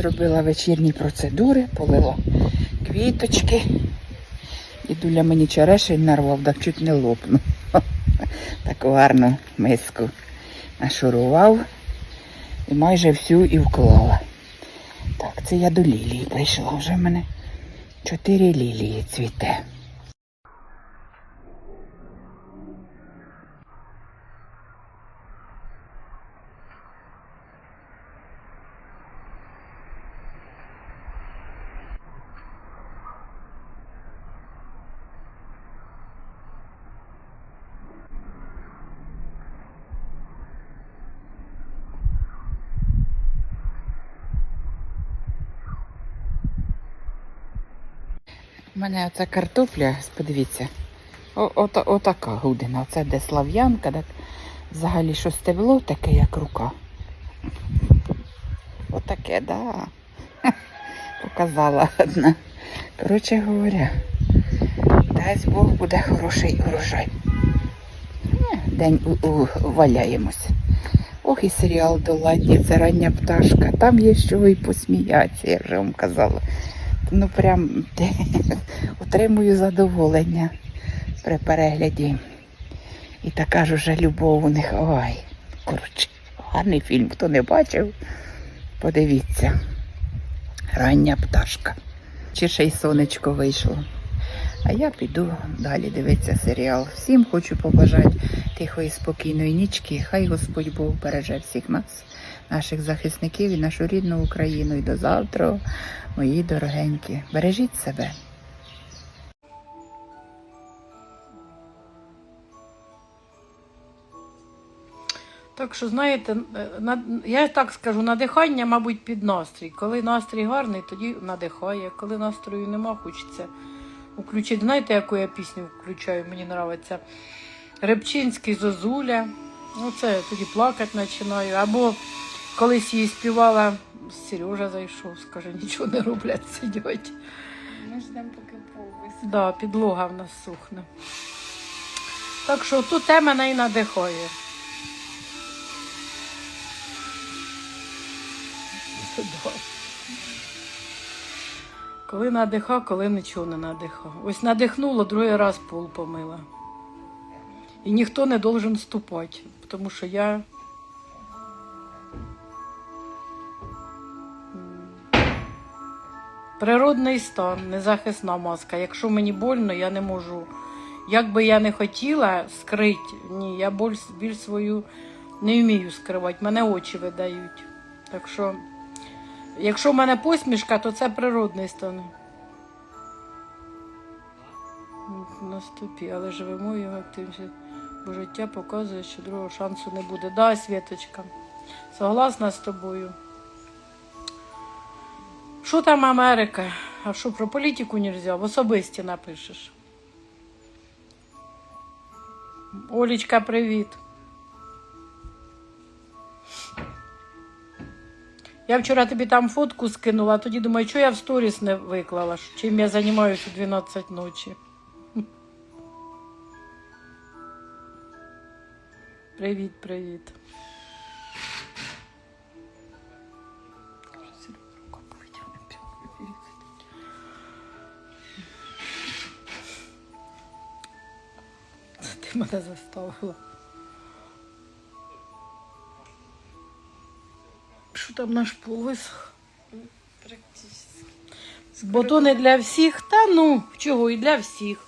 зробила вечірні процедури, полила квіточки. Дідуля мені черешень нарвав, так чуть не лопнув. Таку гарну миску нашурував і майже всю і вклала. Так, це я до лілії прийшла. Вже в мене чотири лілії цвіте. У мене оця картопля, подивіться, отака гудина. Оце де слав'янка, так взагалі що стебло таке, як рука. Отаке, да. Показала одна. Коротше говоря, дасть Бог буде хороший урожай. Е, День у- у- валяємось. Ох, і серіал доладні, це рання пташка. Там є що і посміятися, я вже вам казала. Ну прям отримую задоволення при перегляді. І така ж уже любов у них. Ой, коротше, гарний фільм. Хто не бачив, подивіться. Рання пташка. Чи ще й сонечко вийшло. А я піду далі дивитися серіал. Всім хочу побажати тихої, спокійної нічки. Хай Господь Бог береже всіх нас, наших захисників і нашу рідну Україну. І до завтра, мої дорогенькі. Бережіть себе. Так що, знаєте, е, я так скажу, надихання, мабуть, під настрій. Коли настрій гарний, тоді надихає. Коли настрою нема, хочеться включити. Знаєте, яку я пісню включаю? Мені подобається. Рибчинський Зозуля. Ну, це тоді плакати починаю. Або колись її співала, Сережа зайшов, скаже, нічого не роблять, сидять. Ми ждемо, поки пол висохне. Да, підлога в нас сухне. Так що тут тема неї надихає. Да. Коли надиха, коли нічого не надиха. Ось надихнуло, другий раз пол помила. І ніхто не должен ступати, тому що я. Природний стан, незахисна маска. Якщо мені больно, я не можу. Як би я не хотіла скрити, ні, я біль свою не вмію скривати, мене очі видають. Так що, якщо в мене посмішка, то це природний стан. На стопі, але живемо його активніше. Бо життя показує, що другого шансу не буде. Да, Світочка, согласна з тобою. Що там Америка? А що про політику нельзя? В особисті напишеш. Олічка, привіт. Я вчора тобі там фотку скинула, а тоді думаю, що я в сторіс не виклала, чим я займаюся у 12 ночі. Привіт, привіт. Ти мене заставила. Що там наш пол висох? Практично. Бо то не для всіх, та ну, чого і для всіх.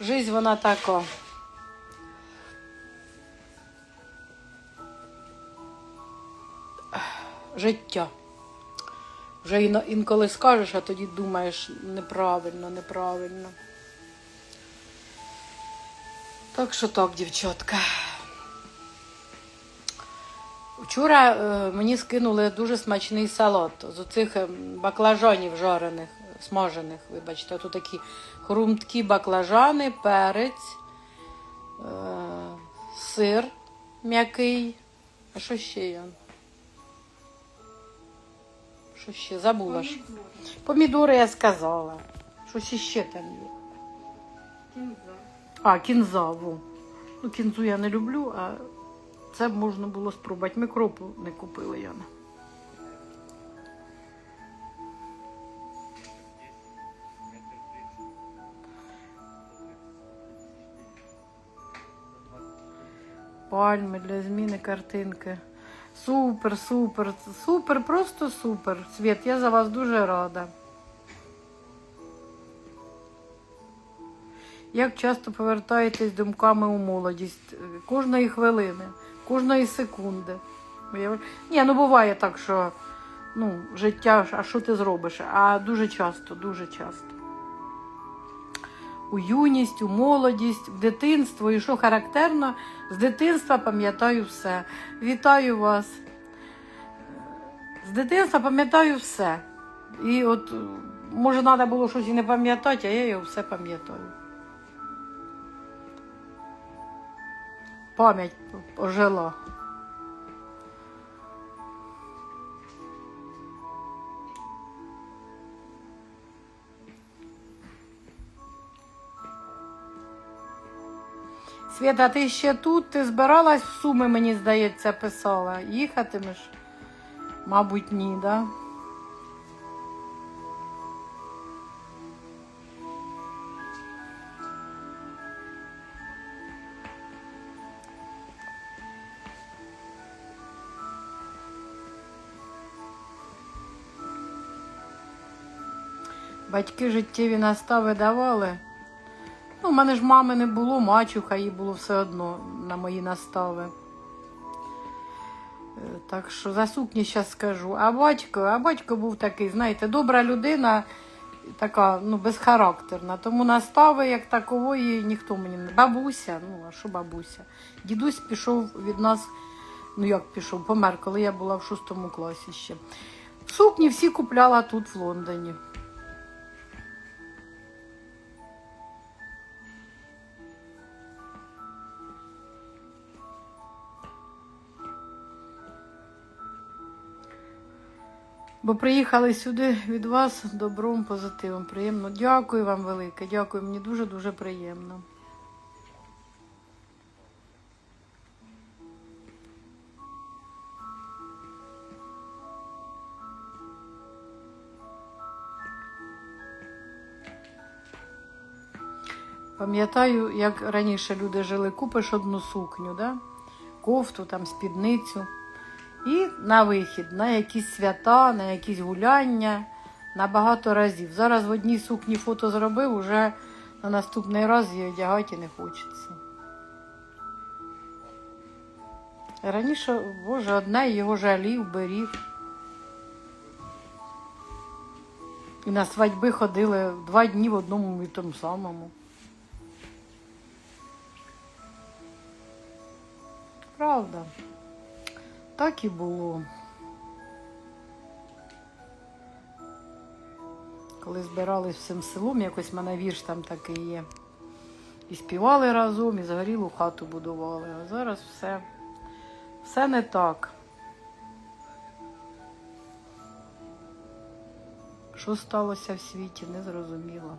Жизнь вона така. Життя. Вже інколи скажеш, а тоді думаєш неправильно, неправильно. Так що так, дівчатка. Вчора е, мені скинули дуже смачний салат з оцих е, баклажанів жарених, смажених, вибачте, тут такі хрумткі баклажани, перець, е, сир м'який. А що ще є? Що ще? Забула ж. Помідори я сказала. Щось іще там є. Кінза. А, кінза, во. Ну, кінзу я не люблю, а це можна було спробувати. Ми кропу не купила Яна. Пальми для зміни картинки. Супер, супер, супер, просто супер. Світ, я за вас дуже рада. Як часто повертаєтесь думками у молодість кожної хвилини кожної секунди. Ні, ну буває так, що ну, життя, а що ти зробиш? А дуже часто, дуже часто. У юність, у молодість, в дитинство. І що характерно, з дитинства пам'ятаю все. Вітаю вас. З дитинства пам'ятаю все. І от, може, треба було щось і не пам'ятати, а я його все пам'ятаю. Пам'ять ожила. Свята, ти ще тут? Ти збиралась в Суми, мені здається, писала. Їхатимеш? Мабуть, ні, да? Батьки життєві настави давали. Ну, у мене ж мами не було, мачуха, їй було все одно на мої настави. Е, Так що за сукні зараз скажу. А батько, а батько був такий, знаєте, добра людина, така, ну, безхарактерна. Тому настави, як такової, ніхто мені не. Бабуся, ну, а що бабуся? Дідусь пішов від нас, ну як пішов, помер, коли я була в шостому класі ще. Сукні всі купляла тут, в Лондоні. Бо приїхали сюди від вас добром, позитивом. Приємно. Дякую вам велике, дякую. Мені дуже-дуже приємно. Пам'ятаю, як раніше люди жили, купиш одну сукню, да? кофту, там, спідницю. І на вихід, на якісь свята, на якісь гуляння, на багато разів. Зараз в одній сукні фото зробив, уже на наступний раз її одягати не хочеться. Раніше, боже, одне його жалів, беріг. І на свадьби ходили два дні в одному і тому самому. Правда. Так і було. Коли збирались всім селом, якось в мене вірш там такий є. І співали разом, і загорілу хату будували. А зараз все, все не так. Що сталося в світі, не зрозуміло.